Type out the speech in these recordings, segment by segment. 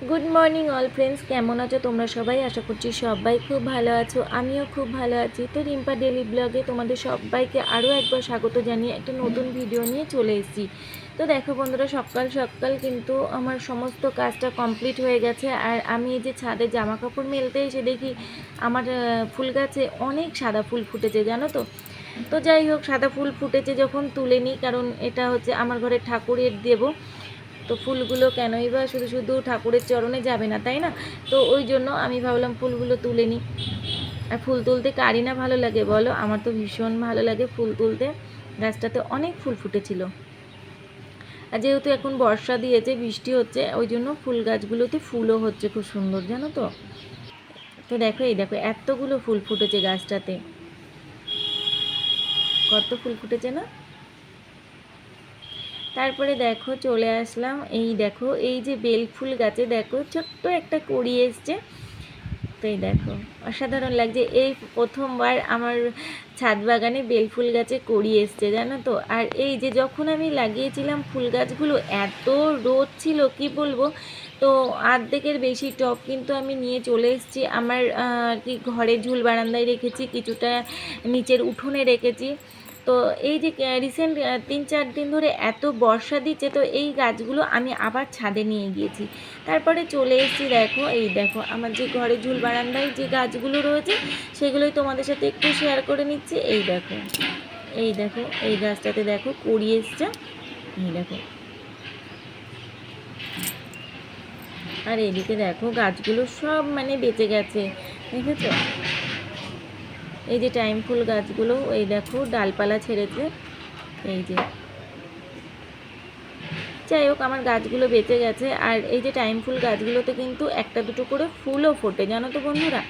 Good morning all friends কেমন আছো তোমরা সবাই? আশা করছি সবাই খুব ভালো আছো। আমিও খুব ভালো আছি। তো রিম্পা ডেলি ব্লগে তোমাদের সবাইকে আরও একবার স্বাগত জানিয়ে একটা নতুন ভিডিও নিয়ে চলে এসেছি। তো দেখো বন্ধুরা, সকাল সকাল কিন্তু আমার সমস্ত কাজটা কমপ্লিট হয়ে গেছে। আর আমি এই যে ছাদে জামা কাপড় মেলতে এসে দেখি আমার ফুল গাছে অনেক সাদা ফুল ফুটেছে, জানো তো? তো যাই হোক, সাদা ফুল ফুটেছে যখন তুলে নিই, কারণ এটা হচ্ছে আমার ঘরে ঠাকুরের দেবো। তো ফুলগুলো কেনই বা শুধু শুধু ঠাকুরের চরণে যাবে না, তাই না? তো ওই জন্য আমি ভাবলাম ফুলগুলো তুলে নিই। আর ফুল তুলতে কারি না ভালো লাগে বলো? আমার তো ভীষণ ভালো লাগে ফুল তুলতে। গাছটাতে অনেক ফুল ফুটেছিল। আর যেহেতু এখন বর্ষা দিয়েছে, বৃষ্টি হচ্ছে, ওই জন্য ফুল গাছগুলোতে ফুলও হচ্ছে খুব সুন্দর, জানো তো? তো দেখো, এই দেখো, এতগুলো ফুল ফুটেছে গাছটাতে। কত ফুল ফুটেছে না? তারপরে দেখো চলে আসলাম। এই দেখো, এই যে বেল ফুল গাছে দেখো, ছোট্ট একটা কড়ি এসছে। তো এই দেখো, অসাধারণ লাগছে। এই প্রথমবার আমার ছাদ বাগানে বেল ফুল গাছে কড়ি এসছে, জানো তো? আর এই যে যখন আমি লাগিয়েছিলাম ফুল গাছগুলো, এত রোদ ছিল, কি বলব? তো আর্ধেকের বেশি টব কিন্তু আমি নিয়ে চলে এসেছি। আমার কি ঘরে ঝুল বারান্দায় রেখেছি, কিছুটা নিচের উঠোনে রেখেছি। তো এই যে রিসেন্ট তিন চার দিন ধরে এত বর্ষা দিচ্ছে, তো এই গাছগুলো আমি আবার ছাদে নিয়ে গিয়েছি। তারপরে চলে এসেছি, দেখো, এই দেখো, আমার যে ঘরে ঝুল বারান্দায় যে গাছগুলো রয়েছে, সেগুলোই তোমাদের সাথে একটু শেয়ার করে নিচ্ছি। এই দেখো এই দেখো, এই গাছটাতে দেখো, কুড়ি এসছে। এই দেখো। আর এদিকে দেখো, গাছগুলো সব মানে বেঁচে গেছে, দেখেছ? এই যে টাইম ফুল গাছগুলো, এই দেখো, ডালপালা ছেড়েছে। এই যে। যাই হোক, আমার গাছগুলো বেঁচে গেছে। আর এই যে টাইম ফুল গাছগুলোতে কিন্তু একটা দুটো করে ফুলও ফোটে, জানো তো বন্ধুরা?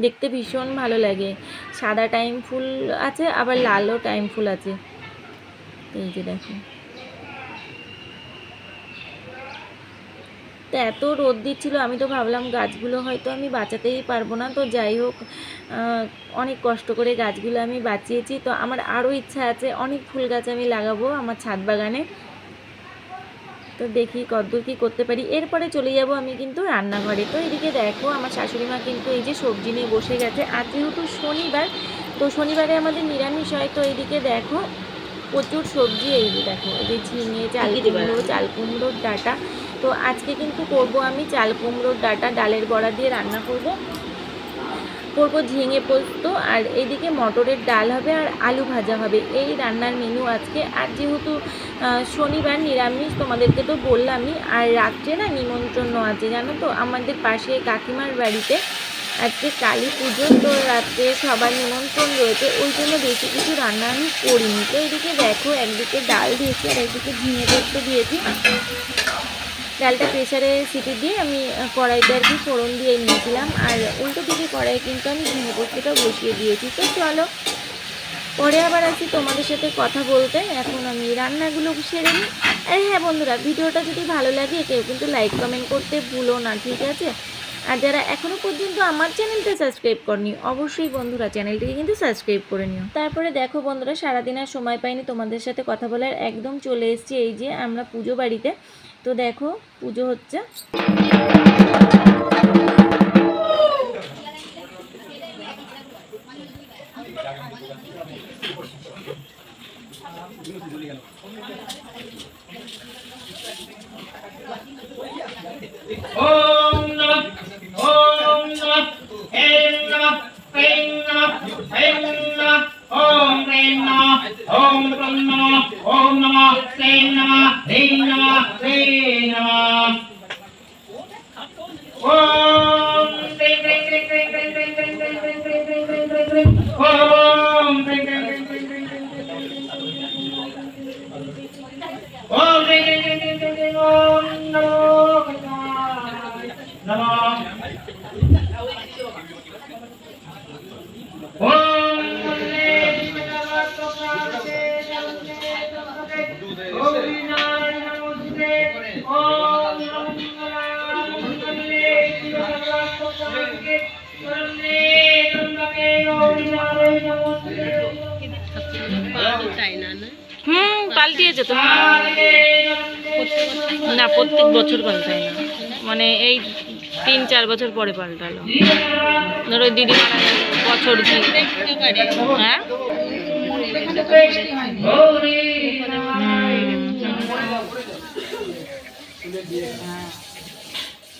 দেখতে ভীষণ ভালো লাগে। সাদা টাইম ফুল আছে, আবার লালও টাইম ফুল আছে। এই যে দেখো। তো এত রোদ দিচ্ছিল আমি তো ভাবলাম গাছগুলো হয়তো আমি বাঁচাতেই পারব না। তো যাই হোক অনেক কষ্ট করে গাছগুলো আমি বাঁচিয়েছি। তো আমার আরও ইচ্ছা আছে অনেক ফুল গাছ আমি লাগাবো আমার ছাদ বাগানে। তো দেখি কতদূর কী করতে পারি। এরপরে চলে যাব আমি কিন্তু রান্নাঘরে। তো এদিকে দেখো আমার শাশুড়ি মা কিন্তু এই যে সবজি নিয়ে বসে গেছে। আজ যেহেতু শনিবার তো শনিবারে আমাদের নিরামিষ হয়। তো এদিকে দেখো প্রচুর সবজি। এই দেখো এই যে ঝিঙে চাল কুমড়ো চাল কুমড়োর ডাটা। তো আজকে কিন্তু করব আমি চাল কুমড়োর ডাটা, ডালের বড়া দিয়ে রান্না করব। করব ঝিঙে পোস্ত আর এইদিকে মটরের ডাল হবে আর আলু ভাজা হবে। এই রান্নার মেনু আজকে। আর যেহেতু শনিবার নিরামিষ, তোমাদেরকে তো বললামই, আর রাত্রে না নিমন্ত্রণ আছে, জানো তো? আমাদের পাশে কাকিমার বাড়িতে আজকে কালী পুজো, তো রাত্রে সবার নিমন্ত্রণ রয়েছে। ওই জন্য বেশি কিছু রান্না আমি করিনি। তো এদিকে দেখো, একদিকে ডাল দিয়েছি আর একদিকে ঝিঙে পোস্ত দিয়েছি। ডালটা প্রেশারে সিটি দিয়ে আমি কড়াইতে আর কি ফোড়ন দিয়ে নিয়েছিলাম। আর উল্টো দিকে কড়াইয়ে কিন্তু আমি ঝিঙে পোস্তটা বসিয়ে দিয়েছি। তো চলো, পরে আবার আসি তোমাদের সাথে কথা বলতে। এখন আমি রান্নাগুলো সেরে নিই। আর হ্যাঁ বন্ধুরা, ভিডিওটা যদি ভালো লাগে, কেউ কিন্তু লাইক কমেন্ট করতে ভুলো না, ঠিক আছে? আর যারা এখনও পর্যন্ত আমার চ্যানেলটা সাবস্ক্রাইব করনি, অবশ্যই বন্ধুরা চ্যানেলটিকে কিন্তু সাবস্ক্রাইব করে নিও। তারপরে দেখো বন্ধুরা, সারাদিন আর সময় পাইনি তোমাদের সাথে কথা বলার। একদম চলে এসেছি এই যে আমরা পুজো বাড়িতে। তো দেখো, পুজো হচ্ছে। ওম নমঃ ওম নমঃ হেং নমঃ হেং নমঃ হেং নমঃ, ওম হেং নমঃ। ॐ क्लं नमः ॐ नमः क्लीं नमः ह्रीं नमः क्लीं नमः ॐ क्लीं क्लीं क्लीं क्लीं क्लीं क्लीं क्लीं क्लीं क्लीं क्लीं क्लीं क्लीं क्लीं क्लीं হুম পাল্টিয়েছে তো। না প্রত্যেক বছর পাল্টায় না। মানে এই তিন চার বছর পরে পাল্টালো। ধরো দিদি বছর হ্যাঁ? হুম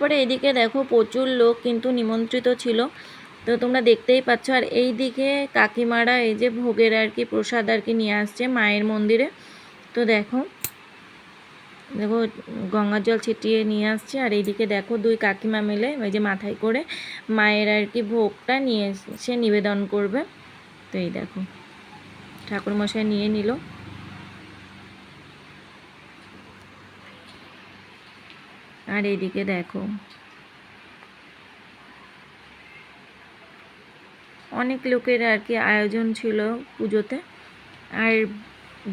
তারপরে এদিকে দেখো প্রচুর লোক কিন্তু নিমন্ত্রিত ছিল। তো তোমরা দেখতেই পাচ্ছ, আর এই দিকে কাকিমারা এই যে ভোগের আর কি প্রসাদ আর কি নিয়ে আসছে মায়ের মন্দিরে। তো দেখো দেখো গঙ্গার জল ছিটিয়ে নিয়ে আসছে, আর এইদিকে দেখো দুই কাকিমা মিলে ওই যে মাথায় করে মায়ের আর কি ভোগটা নিয়ে এসে নিবেদন করবে। তো এই দেখো, ঠাকুরমশাই নিয়ে নিল। আর এদিকে দেখো। অনেক লোকের আর কি আয়োজন ছিল পুজোতে। আর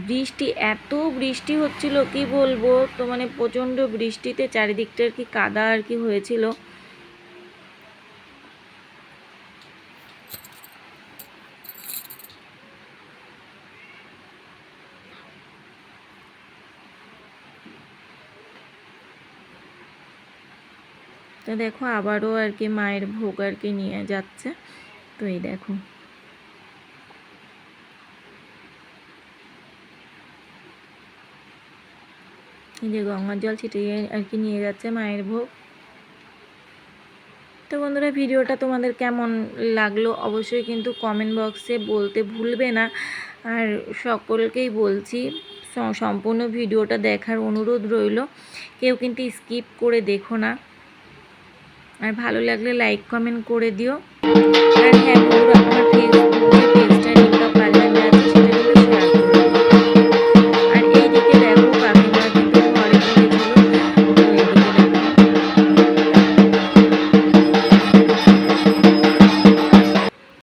বৃষ্টি, এত বৃষ্টি হচ্ছিল, কি বলব? তো মানে প্রচণ্ড বৃষ্টিতে চারিদিকটা আর কি কাদা আর কি হয়েছিল। তো দেখো আবারও আর কি মায়ের ভোগ আর কি নিয়ে যাচ্ছে। তো এই দেখো। এই যে গঙ্গার জল ছিটিয়ে আর কি নিয়ে যাচ্ছে মায়ের ভোগ। তো বন্ধুরা, ভিডিওটা তোমাদের কেমন লাগল অবশ্যই কিন্তু কমেন্ট বক্সে বলতে ভুলবে না। আর সকলকেই বলছি সম্পূর্ণ ভিডিওটা দেখার অনুরোধ রইল। কেউ কিন্তু স্কিপ করে দেখো না। আর ভালো লাগলে লাইক কমেন্ট করে দিও। আর হ্যাঁ বন্ধুরা